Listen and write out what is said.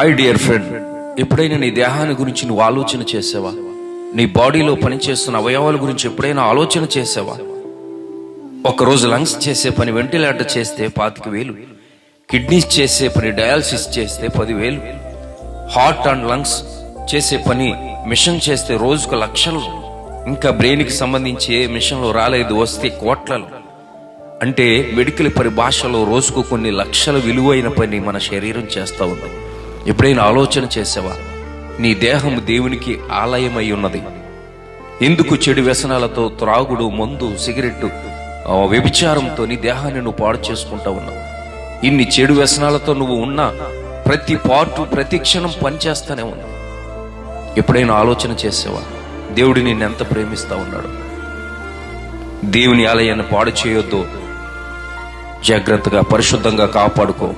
Hi dear friend ఎప్పుడైనా నీ దేహాన్ని గురించి నువ్వు ఆలోచన చేసావా? నీ బాడీలో పనిచేస్తున్న అవయవాల గురించి ఎప్పుడైనా ఆలోచన చేసావా? ఒకరోజు లంగ్స్ చేసే పని వెంటిలేటర్ చేస్తే పాతిక వేలు. కిడ్నీస్ చేసే పని డయాలసిస్ చేస్తే పదివేలు. హార్ట్ అండ్ లంగ్స్ చేసే పని మిషన్ చేస్తే రోజుకు లక్షలు. ఇంకా బ్రెయిన్కి సంబంధించి ఏ మిషన్లో రాలేదు వస్తే కోట్లలు. అంటే మెడికల్ పరిభాషలో రోజుకు కొన్ని లక్షల విలువైన పని మన శరీరం చేస్తూ ఉంది. ఎప్పుడైనా ఆలోచన చేసావా? నీ దేహం దేవునికి ఆలయమై ఉన్నది. ఎందుకు చెడు వ్యసనాలతో త్రాగుడు మందు సిగరెట్టు ఆ, వ్యభిచారంతో నీ దేహాన్ని నువ్వు పాడు చేసుకుంటా ఉన్నావు. ఇన్ని చెడు వ్యసనాలతో నువ్వు ఉన్నా ప్రతి పాటు ప్రతి క్షణం పనిచేస్తానే ఉంది ఎప్పుడైనా ఆలోచన చేసేవా? దేవుడు నిన్ను ఎంత ప్రేమిస్తా ఉన్నాడు? దేవుని ఆలయాన్ని పాడు చేయొద్దు. జాగ్రత్తగా పరిశుద్ధంగా కాపాడుకో.